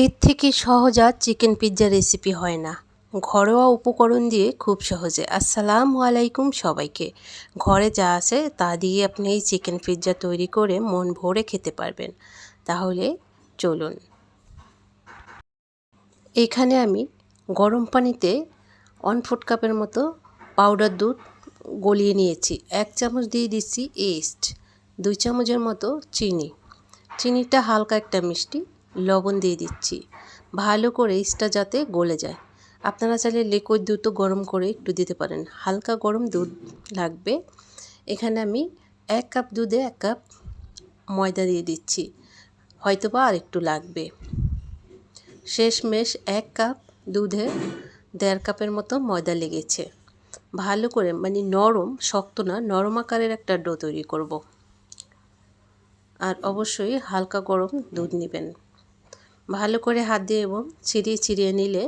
এর থেকে সহজ আর চিকেন পিৎজা রেসিপি হয় না। ঘরোয়া উপকরণ দিয়ে খুব সহজে। আসসালামু আলাইকুম সবাইকে। ঘরে যা আছে তা দিয়ে আপনি এই চিকেন পিৎজা তৈরি করে মন ভরে খেতে পারবেন। তাহলে চলুন। এখানে আমি গরম পানিতে ওয়ান ফুট কাপের মতো পাউডার দুধ গলিয়ে নিয়েছি। এক চামচ দিয়ে দিচ্ছি ইস্ট দুই চামচের মতো চিনি। চিনিটা হালকা একটা মিষ্টি। লবণ দিয়ে দিচ্ছি। ভালো করে ইস্টটা যাতে গলে যায়। আপনারা চাইলে লিকুইড দুধও গরম করে একটু দিতে পারেন। হালকা গরম দুধ লাগবে। এখানে আমি এক কাপ দুধে এক কাপ ময়দা দিয়ে দিচ্ছি। হয়তোবা আর একটু লাগবে। শেষমেশ এক কাপ দুধে দেড় কাপের মতো ময়দা লেগেছে। ভালো করে মানে নরম, শক্ত না, নরম আকারের একটা ডো তৈরি করব। আর অবশ্যই হালকা গরম দুধ নেবেন। ভালো করে হাত দিয়ে এবং ছিঁড়িয়ে ছিঁড়িয়ে নিলে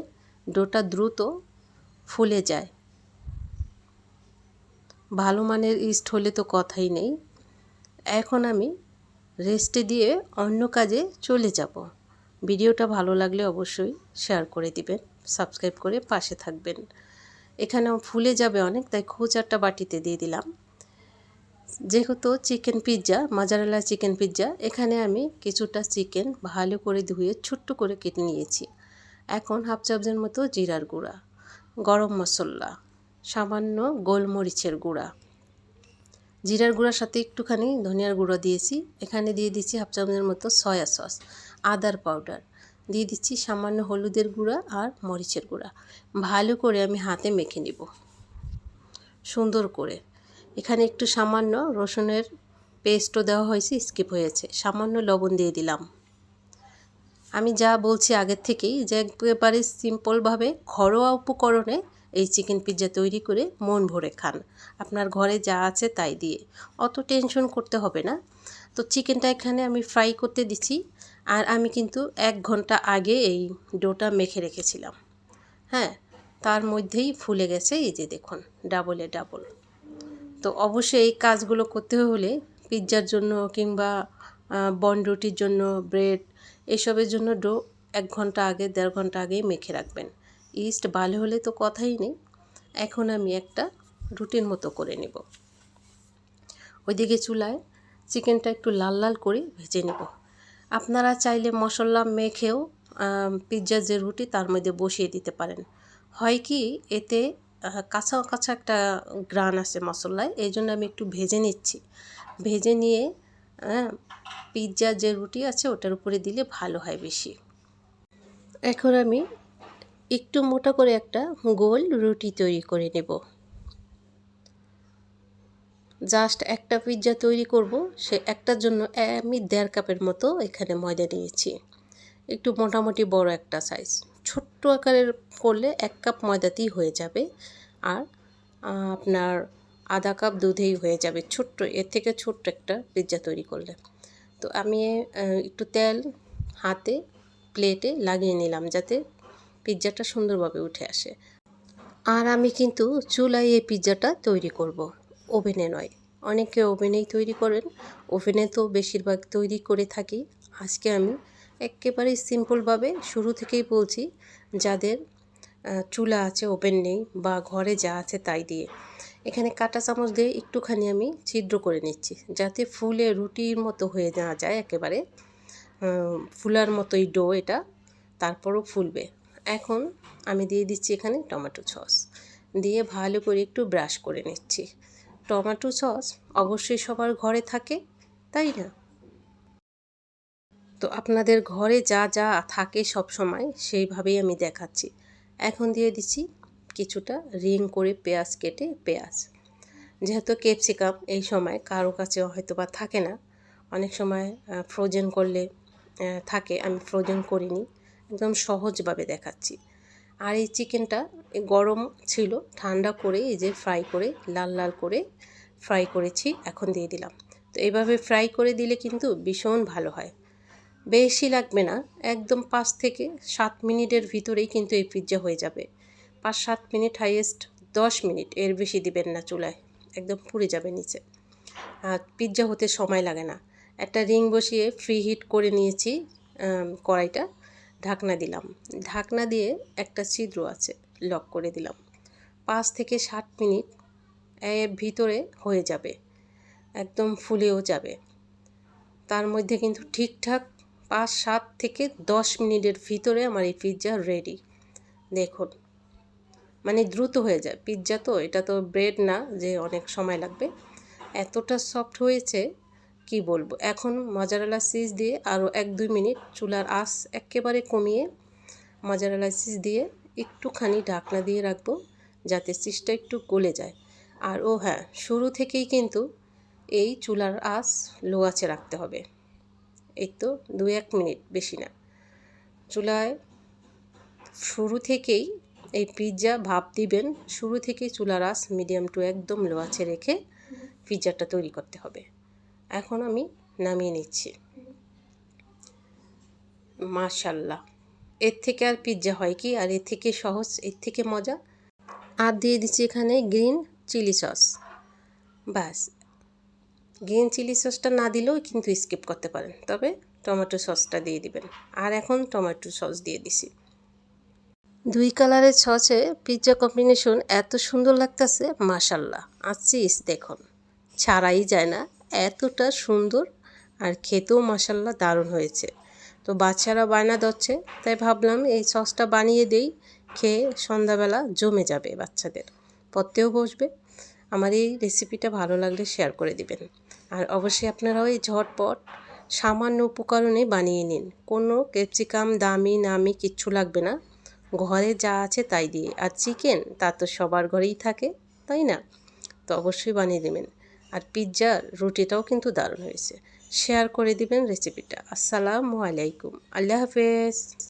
ডোটা দ্রুত ফুলে যায়। ভালো মানের ইস্ট হলে তো কথাই নেই। এখন আমি রেস্টে দিয়ে অন্য কাজে চলে যাব। ভিডিওটা ভালো লাগলে অবশ্যই শেয়ার করে দিবেন, সাবস্ক্রাইব করে পাশে থাকবেন। এখানে ফুলে যাবে অনেক, তাই খোঁচারটা বাটিতে দিয়ে দিলাম। যেহেতু chicken pizza, mozzarella chicken pizza, এখানে আমি কিছুটা চিকেন ভালো করে ধুয়ে ছোট্ট করে কেটে নিয়েছি। এখন হাফ চামচের মতো জিরার গুঁড়া, গরম মশলা, সামান্য গোলমরিচের গুঁড়া। জিরার গুঁড়ার সাথে একটুখানি ধনিয়ার গুঁড়ো দিয়েছি। এখানে দিয়ে দিচ্ছি হাফ চামচের মতো সয়া সস, আদার পাউডার। দিয়ে দিচ্ছি সামান্য হলুদের গুঁড়া আর মরিচের গুঁড়া। ভালো করে আমি হাতে মেখে নিব। সুন্দর করে। এখানে একটু সামান্য রসুনের পেস্টও দেওয়া হয়েছে স্কিপ হয়েছে। সামান্য লবণ দিয়ে দিলাম। আমি যা বলছি আগের থেকেই যে একেবারে সিম্পলভাবে ঘরোয়া উপকরণে এই চিকেন পিৎজা তৈরি করে মন ভরে খান। আপনার ঘরে যা আছে তাই দিয়ে। অত টেনশন করতে হবে না। তো চিকেনটা এখানে আমি ফ্রাই করতে দিচ্ছি আর আমি কিন্তু এক ঘণ্টা আগে এই ডোটা মেখে রেখেছিলাম। হ্যাঁ তার মধ্যেই ফুলে গেছে, এই যে দেখুন ডাবলে ডাবল তো অবশ্যই এই কাজগুলো করতে হলে পিৎজার জন্য কিংবা বন রুটির জন্য, ব্রেড এসবের জন্য ডো এক ঘণ্টা আগে, দেড় ঘণ্টা আগেই মেখে রাখবেন। ইস্ট ভালো হলে তো কথাই নেই। এখন আমি একটা রুটির মতো করে নেব। ওইদিকে চুলায় চিকেনটা একটু লাল লাল করে ভেজে নেব। আপনারা চাইলে মশলা মেখেও পিৎজার যে রুটি তার মধ্যে বসিয়ে দিতে পারেন। হয় কি, এতে কাঁচা কাঁচা একটা গ্রান আছে মশলায়, এই জন্য আমি একটু ভেজে নিচ্ছি। ভেজে নিয়ে হ্যাঁ পিৎজার যে রুটি আছে ওটার উপরে দিলে ভালো হয় বেশি। এখন আমি একটু মোটা করে একটা গোল রুটি তৈরি করে নেব। জাস্ট একটা পিৎজা তৈরি করব, সে একটার জন্য আমি দেড় কাপের মতো এখানে ময়দা নিয়েছি। একটু মোটামুটি বড় একটা সাইজ। ছোট্ট আকারের করলে এক কাপ ময়দাতেই হয়ে যাবে। আর আপনার আধা কাপ দুধেই হয়ে যাবে। ছোট্ট, এর থেকে ছোট্ট একটা পিৎজা তৈরি করলে। তো আমি একটু তেল হাতে প্লেটে লাগিয়ে নিলাম যাতে পিৎজাটা সুন্দরভাবে উঠে আসে। আর আমি কিন্তু চুলায় এই পিৎজাটা তৈরি করব। ওভেনে নয়। অনেকে ওভেনেই তৈরি করেন। ওভেনে তো বেশিরভাগ তৈরি করে থাকি। আজকে আমি একেবারেই সিম্পলভাবে শুরু থেকেই বলছি, যাদের চুলা আছে ওপেন নেই বা ঘরে যা আছে তাই দিয়ে। এখানে কাটা চামচ দিয়ে একটুখানি আমি ছিদ্র করে নিচ্ছি, যাতে ফুলে রুটির মতো হয়ে না যায় একেবারে। ফুলার মতোই ডো এটা, তারপরও ফুলবে। এখন আমি দিয়ে দিচ্ছি এখানে টমেটো সস, দিয়ে ভালো করে একটু ব্রাশ করে নিচ্ছি। টমেটো সস অবশ্যই সবার ঘরে থাকে, তাই না? তো আপনাদের ঘরে যা যা থাকে সব সময় সেইভাবেই আমি দেখাচ্ছি। এখন দিয়ে দিচ্ছি কিছুটা রিং করে পেঁয়াজ কেটে পেঁয়াজ। যেহেতু ক্যাপসিকাম এই সময় কারও কাছে হয়তো বা থাকে না, অনেক সময় ফ্রোজেন করলে থাকে, আমি ফ্রোজেন করিনি, একদম সহজভাবে দেখাচ্ছি। আর এই চিকেনটা গরম ছিল, ঠান্ডা করে এই যে ফ্রাই করে, লাল লাল করে ফ্রাই করেছি, এখন দিয়ে দিলাম। তো এইভাবে ফ্রাই করে দিলে কিন্তু ভীষণ ভালো হয়। বেশি লাগবে না, একদম পাঁচ থেকে সাত মিনিটের ভিতরেই কিন্তু এই পিৎজা হয়ে যাবে। পাঁচ সাত মিনিট হাইয়েস্ট দশ মিনিট, এর বেশি দিবেন না চুলায়, একদম পুড়ে যাবে নিচে। আর পিৎজা হতে সময় লাগে না। একটা রিং বসিয়ে ফ্রি হিট করে নিয়েছি কড়াইটা, ঢাকনা দিলাম। ঢাকনা দিয়ে একটা ছিদ্র আছে লক করে দিলাম। পাঁচ থেকে ষাট মিনিট এর ভিতরে হয়ে যাবে, একদম ফুলেও যাবে। তার মধ্যে কিন্তু ঠিকঠাক পাঁচ সাত থেকে দশ মিনিটের ভিতরে আমার এই পিৎজা রেডি দেখুন মানে দ্রুত হয়ে যায়। পিৎজা তো, এটা তো ব্রেড না, যে অনেক সময় লাগবে। এতটা সফট হয়েছে, কি বলব? এখন মজারালা চিজ দিয়ে আরও এক দুই মিনিট চুলার আঁচ একেবারে কমিয়ে মজারালা চিজ দিয়ে একটুখানি ঢাকনা দিয়ে রাখব, যাতে চিজটা একটু গলে যায়। আর ও হ্যাঁ শুরু থেকেই কিন্তু এই চুলার আঁচ লো আঁচে রাখতে হবে। এই তো দু এক মিনিট, বেশি না। চুলায় শুরু থেকেই এই পিৎজা ভাপ দিবেন, শুরু থেকেই চুলার আঁচ মিডিয়াম টু একদম লো আঁচে রেখে পিৎজাটা তৈরি করতে হবে। এখন আমি নামিয়ে নিচ্ছি। মাশাল্লাহ, এর থেকে আর পিৎজা হয় কি? আর এর থেকে সহজ, এর থেকে মজা? আর দিয়ে দিচ্ছি এখানে গ্রিন চিলি সস। ব্যাস গ্রিন চিলি সসটা না দিলেও কিন্তু স্কিপ করতে পারেন। তবে টমেটো সসটা দিয়ে দিবেন। আর এখন টমেটো সস দিয়ে দিছি। দুই কালারের সসে পিৎজা কম্বিনেশন এত সুন্দর লাগতেছে, মাশাল্লাহ। আর চিজ দেখুন, ছাড়াই যায় না, এতটা সুন্দর আর খেতেও মাসাল্লাহ দারুণ হয়েছে। তো বাচ্চারা বায়না দিচ্ছে তাই ভাবলাম এই সসটা বানিয়ে দেই, খেয়ে সন্ধ্যাবেলা জমে যাবে বাচ্চাদের। পড়তেও বসবে। আমার এই রেসিপিটা ভালো লাগলে শেয়ার করে দিবেন। আর অবশ্যই আপনারাও এই ঝটপট সামান্য উপকরণে বানিয়ে নিন। কোনো ক্যাপসিকাম, দামি, নামি কিচ্ছু লাগবে না। ঘরে যা আছে তাই দিয়ে। আর চিকেন, তা তো সবার ঘরেই থাকে, তাই না? তো অবশ্যই বানিয়ে দেবেন। আর পিৎজার রুটিটাও কিন্তু দারুণ হয়েছে। শেয়ার করে দিবেন রেসিপিটা। আসসালামু আলাইকুম। আল্লাহ হাফেজ।